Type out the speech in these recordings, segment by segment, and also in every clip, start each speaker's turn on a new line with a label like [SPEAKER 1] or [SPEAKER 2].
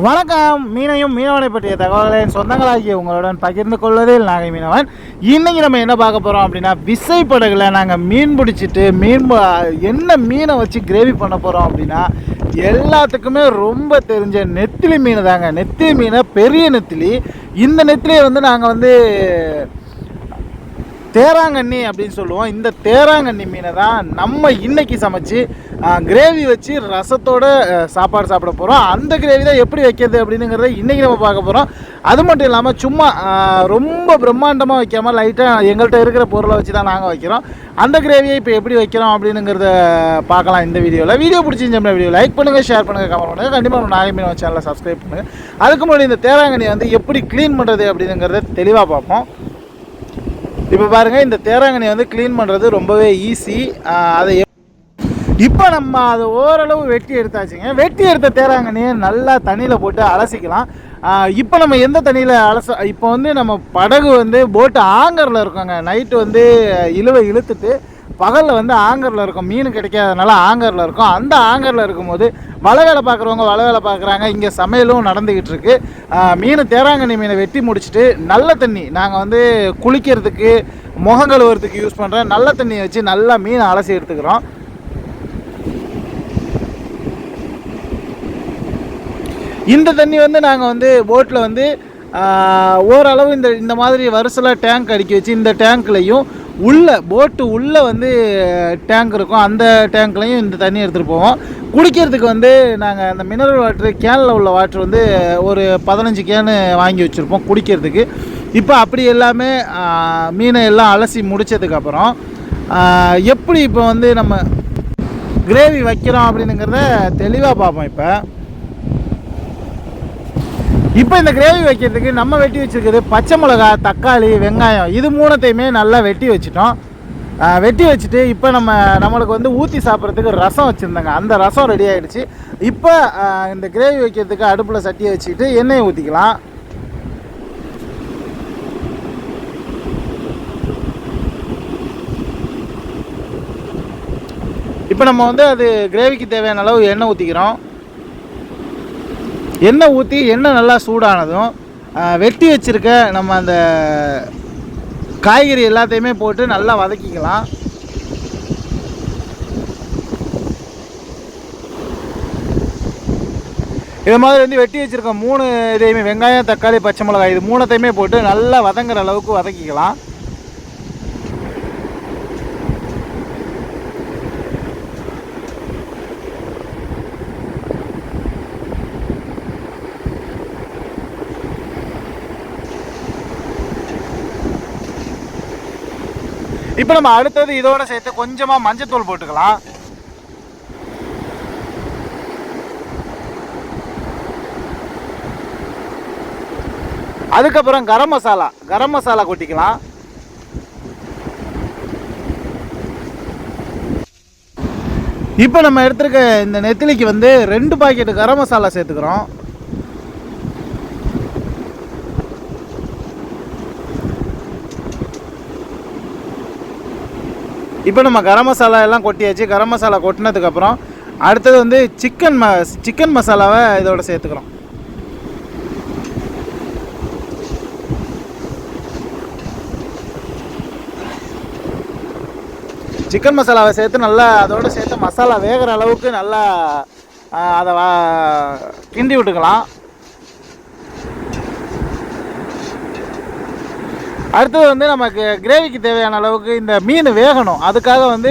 [SPEAKER 1] வணக்கம். மீனையும் மீனவனை பற்றிய தகவல்களை என் சொந்தங்களாகிய உங்களுடன் பகிர்ந்து கொள்வதில் நாகை மீனவன். இன்னைக்கு நம்ம என்ன பார்க்க போகிறோம் அப்படின்னா விசைப்படகுல நாங்கள் மீன் பிடிச்சிட்டு மீன் என்ன மீனை வச்சு கிரேவி பண்ண போகிறோம் அப்படின்னா எல்லாத்துக்குமே ரொம்ப தெரிஞ்ச நெத்திலி மீன் தாங்க நெத்திலி மீனை பெரிய நெத்திலி. இந்த நெத்திலியை வந்து நாங்கள் வந்து தேராங்கண்ணி அப்படின்னு சொல்லுவோம். இந்த தேராங்கண்ணி மீனை தான் நம்ம இன்னைக்கு சமைச்சு கிரேவி வச்சு ரசத்தோட சாப்பாடு சாப்பிட போகிறோம் அந்த கிரேவி தான் எப்படி வைக்கிறது அப்படிங்கிறத இன்றைக்கி நம்ம பார்க்க போகிறோம் அது மட்டும் இல்லாமல் சும்மா ரொம்ப பிரம்மாண்டமாக வைக்காமல் லைட்டாக எங்கள்கிட்ட இருக்கிற பொருளை வச்சு தான் நாங்கள் வைக்கிறோம். அந்த கிரேவியை இப்போ எப்படி வைக்கிறோம் அப்படிங்கிறத பார்க்கலாம் இந்த வீடியோவில் வீடியோ பிடிச்சிருந்த வீடியோ லைக் பண்ணுங்கள் ஷேர் பண்ணுங்கள் கமெண்ட் பண்ணுங்கள் கண்டிப்பாக நம்ம நாகை மீனவன் சேனலை சப்ஸ்கிரைப் பண்ணுங்கள் அதுக்கு முன்னாடி இந்த தேராங்கண்ணி வந்து எப்படி க்ளீன் பண்ணுறது அப்படிங்கிறத தெளிவாக பார்ப்போம். இப்போ பாருங்கள் இந்த தேராங்கனி வந்து க்ளீன் பண்ணுறது ரொம்பவே ஈஸி அதை இப்போ நம்ம அதை ஓரளவு வெட்டி எடுத்தாச்சுங்க. வெட்டி எடுத்த தேராங்கண்ணியை நல்லா தண்ணியில் போட்டு அலசிக்கலாம். இப்போ நம்ம எந்த தண்ணியில் அலச இப்போ வந்து நம்ம படகு வந்து போட்டு ஆங்கரில் இருக்கோங்க. நைட்டு வந்து இழுவை இழுத்துட்டு பகலில் வந்து ஆங்கரில் இருக்கும் மீன் கிடைக்காதனால ஆங்கரில் இருக்கும். அந்த ஆங்கரில் இருக்கும்போது வலை வேலை பார்க்குறவங்க வலை வேலை பார்க்குறாங்க. இங்கே சமையலும் நடந்துக்கிட்டு இருக்கு. மீன் தேராங்கண்ணி மீனை வெட்டி முடிச்சுட்டு நல்ல தண்ணி நாங்கள் வந்து குளிக்கிறதுக்கு முகம் கழுவுறதுக்கு யூஸ் பண்ணுற நல்ல தண்ணியை வச்சு நல்லா மீனை அலசி எடுத்துக்கிறோம். இந்த தண்ணி வந்து நாங்கள் வந்து போட்டில் வந்து ஓரளவு இந்த இந்த மாதிரி வருஷலாக டேங்க் அடுக்கி வச்சு இந்த டேங்க்லேயும் உள்ளே போட்டு உள்ளே வந்து டேங்க் இருக்கும். அந்த டேங்க்லையும் இந்த தண்ணி எடுத்துகிட்டு போவோம். குடிக்கிறதுக்கு வந்து நாங்கள் அந்த மினரல் வாட்ரு கேனில் உள்ள வாட்ரு வந்து ஒரு பதினஞ்சு கேனு வாங்கி வச்சுருப்போம் குடிக்கிறதுக்கு. இப்போ அப்படி எல்லாமே மீனை எல்லாம் அலசி முடித்ததுக்கப்புறம் எப்படி இப்போ வந்து நம்ம கிரேவி வைக்கிறோம் அப்படிங்கிறத தெளிவாக பார்ப்போம் இப்போ. இப்போ இந்த கிரேவி வைக்கிறதுக்கு நம்ம வெட்டி வச்சுருக்கிறது பச்சை மிளகா தக்காளி வெங்காயம். இது மூணத்தையுமே நல்லா வெட்டி வச்சிட்டோம். வெட்டி வச்சுட்டு இப்போ நம்ம நம்மளுக்கு வந்து ஊற்றி சாப்பிட்றதுக்கு ரசம் வச்சுருந்தாங்க. அந்த ரசம் ரெடி ஆகிடுச்சு இப்போ இந்த கிரேவி வைக்கிறதுக்கு அடுப்பில் சட்டியை வச்சுக்கிட்டு எண்ணெயை ஊற்றிக்கலாம் இப்போ நம்ம வந்து அது கிரேவிக்கு தேவையான அளவு எண்ணெய் ஊற்றிக்கிறோம் எண்ணெய் ஊற்றி எண்ணெய் நல்லா சூடானதும் வெட்டி வச்சிருக்க நம்ம அந்த காய்கறி எல்லாத்தையுமே போட்டு நல்லா வதக்கிக்கலாம். இது மாதிரி வந்து வெட்டி வச்சுருக்க மூணு இதையுமே வெங்காயம் தக்காளி பச்சை மிளகாய் இது மூணத்தையுமே போட்டு நல்லா வதங்குற அளவுக்கு வதக்கிக்கலாம். இப்போ நம்ம அடுத்தது இதோட சேர்த்து கொஞ்சமாக மஞ்சத்தூள் போட்டுக்கலாம். அதுக்கப்புறம் கரம் மசாலா கரம் மசாலா கொட்டிக்கலாம். இப்போ நம்ம எடுத்துருக்க இந்த நெத்திலிக்கு வந்து ரெண்டு பாக்கெட்டு கரம் மசாலா சேர்த்துக்கிறோம். இப்போ நம்ம கரம் மசாலா எல்லாம் கொட்டியாச்சு. கரம் மசாலா கொட்டினதுக்கப்புறம் அடுத்தது வந்து சிக்கன் ம சிக்கன் மசாலாவை இதோட சேர்த்துக்கிறோம். சிக்கன் மசாலாவை சேர்த்து நல்லா அதோட சேர்த்து மசாலா வேகிற அளவுக்கு நல்லா அதை கிண்டி விட்டுக்கலாம். அடுத்தது வந்து நமக்கு கிரேவிக்கு தேவையான அளவுக்கு இந்த மீன் வேகணும். அதுக்காக வந்து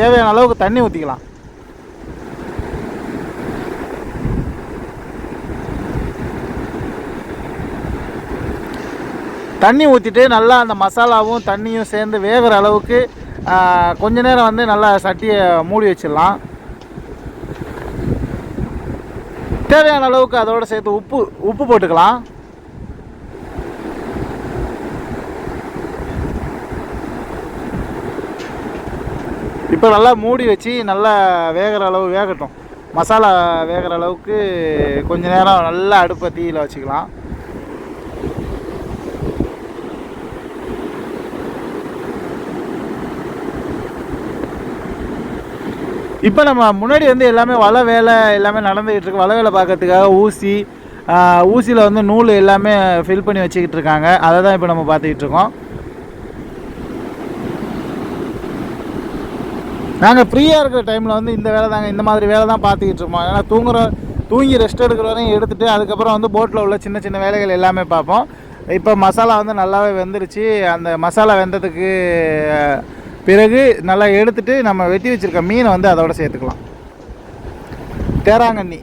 [SPEAKER 1] தேவையான அளவுக்கு தண்ணி ஊற்றிக்கலாம் தண்ணி ஊற்றிட்டு நல்லா அந்த மசாலாவும் தண்ணியும் சேர்ந்து வேகிற அளவுக்கு கொஞ்ச நேரம் வந்து நல்லா சட்டியை மூடி வச்சிடலாம். தேவையான அளவுக்கு அதோடு சேர்த்து உப்பு உப்பு போட்டுக்கலாம். இப்போ நல்லா மூடி வச்சு நல்லா வேகிற அளவு வேகட்டும். மசாலா வேகிற அளவுக்கு கொஞ்ச நேரம் நல்லா அடுப்பை தீயில் வச்சுக்கலாம். இப்போ நம்ம முன்னாடி வந்து எல்லாமே வலை வேலை எல்லாமே நடந்துக்கிட்டு இருக்கு. வலை வேலை பார்க்கறதுக்காக ஊசி ஊசியில் வந்து நூல் எல்லாமே ஃபில் பண்ணி வச்சுக்கிட்டு இருக்காங்க. அதை தான் இப்போ நம்ம பார்த்துக்கிட்டு இருக்கோம். நாங்கள் ஃப்ரீயாக இருக்கிற டைமில் வந்து இந்த வேலை தாங்க இந்த மாதிரி வேலை தான் பார்த்துக்கிட்டு இருப்போம் ஏன்னா தூங்குற தூங்கி ரெஸ்ட் எடுக்கிற வரையும் எடுத்துகிட்டு அதுக்கப்புறம் வந்து போட்டில் உள்ள சின்ன சின்ன வேலைகள் எல்லாமே பார்ப்போம். இப்போ மசாலா வந்து நல்லாவே வெந்துருச்சு. அந்த மசாலா வெந்ததுக்கு பிறகு நல்லா எடுத்துகிட்டு நம்ம வெட்டி வச்சுருக்க மீனை வந்து அதோட சேர்த்துக்கலாம். தேராங்கண்ணி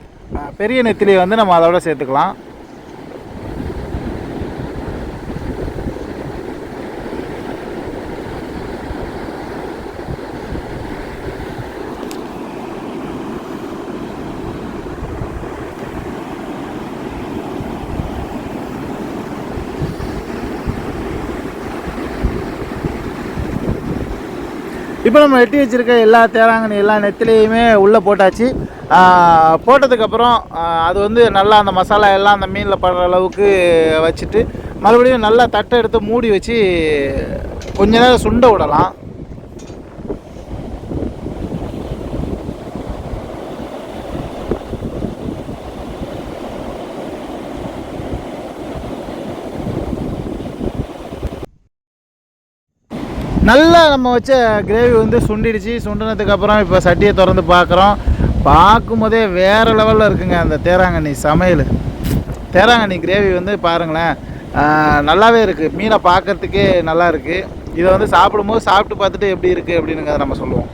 [SPEAKER 1] பெரிய நெத்திலியை வந்து நம்ம அதோட சேர்த்துக்கலாம். இப்போ நம்ம வெட்டி வச்சிருக்க எல்லா தேராங்கனி எல்லா நெத்திலையுமே உள்ளே போட்டாச்சு. போட்டதுக்கப்புறம் அது வந்து நல்லா அந்த மசாலா எல்லாம் அந்த மீனில் படுற அளவுக்கு வச்சுட்டு மறுபடியும் நல்லா தட்டை எடுத்து மூடி வச்சு கொஞ்ச நேரம் சுண்ட விடலாம் நல்லா நம்ம வச்ச கிரேவி வந்து சுண்டிடுச்சு. சுண்டினதுக்கப்புறம் இப்போ சட்டியை திறந்து பார்க்குறோம் பார்க்கும்போதே வேறு லெவலில் இருக்குங்க அந்த தேராங்கண்ணி சமையல். தேராங்கண்ணி கிரேவி வந்து பாருங்களேன் நல்லாவே இருக்குது மீனை பார்க்கறதுக்கே நல்லா இருக்குது இதை வந்து சாப்பிடும்போது சாப்பிட்டு பார்த்துட்டு எப்படி இருக்குது அப்படின்னுங்கிறத நம்ம சொல்லுவோம்.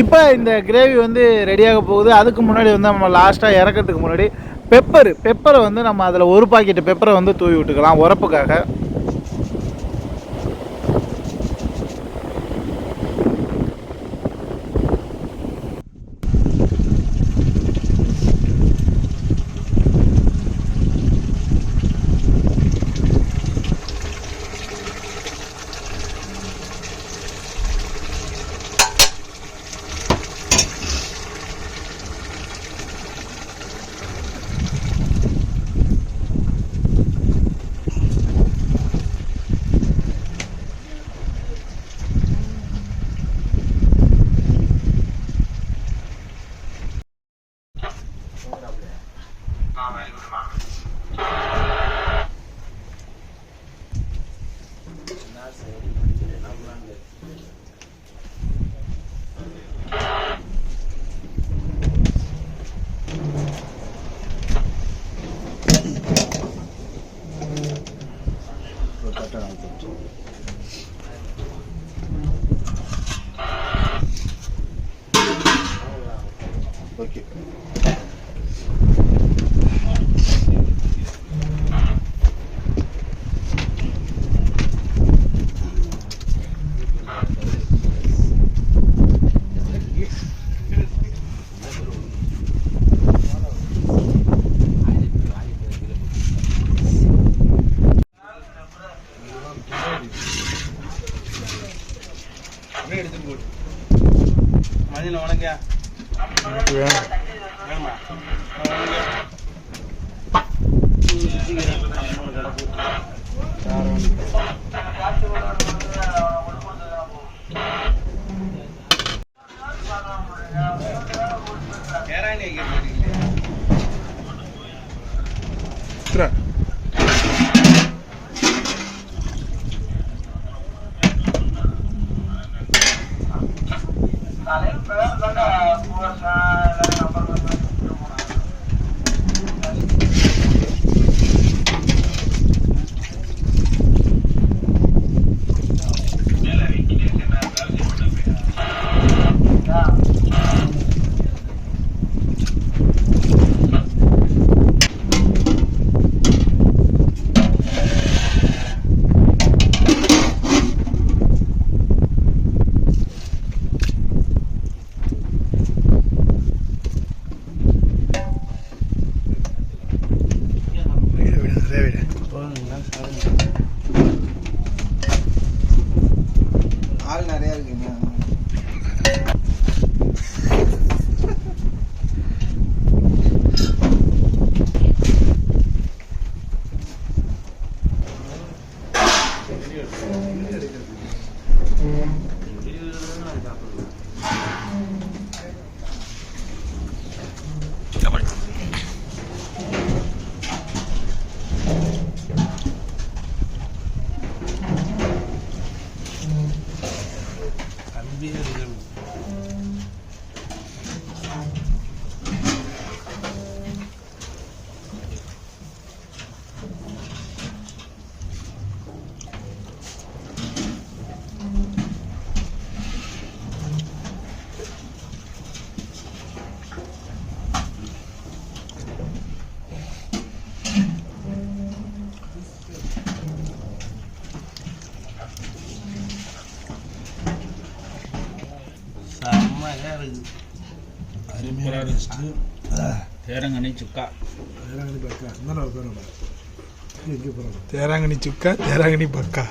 [SPEAKER 1] இப்போ இந்த கிரேவி வந்து ரெடியாக போகுது. அதுக்கு முன்னாடி வந்து நம்ம லாஸ்ட்டாக இறக்கிறதுக்கு முன்னாடி பெப்பர் பெப்பரை வந்து நம்ம அதில் ஒரு பாக்கெட்டு பெப்பரை வந்து தூவி விட்டுக்கலாம் உரப்புக்காக.
[SPEAKER 2] Thank you. Salem, pero no, no, no, lang sa. செம்மையா இருக்கு.
[SPEAKER 3] அருமையாக இருந்துச்சு
[SPEAKER 2] தேரங்கனி சுக்கா.
[SPEAKER 3] தேராங்கனி பக்கா. எங்கே போகிறோம் தேராங்கனி சுக்கா தேராங்கனி பக்கா.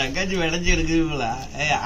[SPEAKER 2] தங்காச்சி விளைஞ்சி இருக்குங்களா ஏயா.